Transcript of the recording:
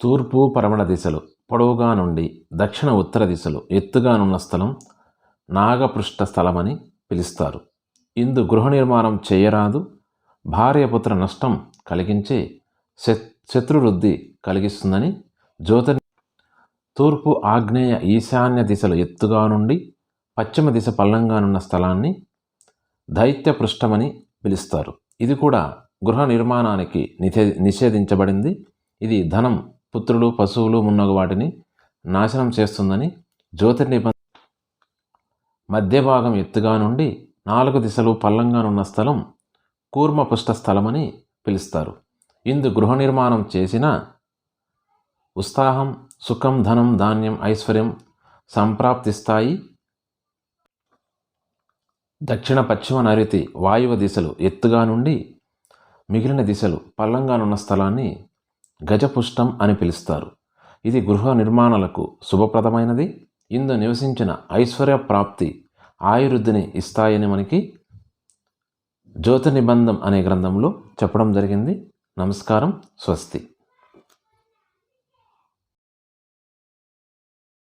తూర్పు పరమణ దిశలు పొడవుగా నుండి దక్షిణ ఉత్తర దిశలు ఎత్తుగానున్న స్థలం నాగపృష్ఠ స్థలమని పిలుస్తారు. ఇందు గృహ నిర్మాణం చేయరాదు భార్యపుత్ర నష్టం కలిగించే శత్ శత్రువృద్ధి కలిగిస్తుందని జ్యోతి తూర్పు ఆగ్నేయ ఈశాన్య దిశలు ఎత్తుగా నుండి పశ్చిమ దిశ పల్లంగానున్న స్థలాన్ని దైత్యపృష్ఠమని పిలుస్తారు. ఇది కూడా గృహ నిర్మాణానికి నిషేధించబడింది. ఇది ధనం పుత్రులు పశువులు మున్నగు వాటిని నాశనం చేస్తుందని జ్యోతిర్నిబ మధ్య భాగం ఎత్తుగా నుండి నాలుగు దిశలు పల్లంగానున్న స్థలం కూర్మపుష్ట స్థలమని పిలుస్తారు. ఇందు గృహ నిర్మాణం చేసిన ఉత్సాహం సుఖం ధనం ధాన్యం ఐశ్వర్యం సంప్రాప్తిస్తాయి. దక్షిణ పశ్చిమ నైరుతి వాయువ దిశలు ఎత్తుగా నుండి మిగిలిన దిశలు పల్లంగానున్న స్థలాన్ని గజపుష్టం అని పిలుస్తారు. ఇది గృహ నిర్మాణాలకు శుభప్రదమైనది. ఇందు నివసించిన ఐశ్వర్య ప్రాప్తి ఆయురుద్ధిని ఇస్తాయని మనకి జ్యోతి నిబంధం అనే గ్రంథంలో చెప్పడం జరిగింది. నమస్కారం. స్వస్తి.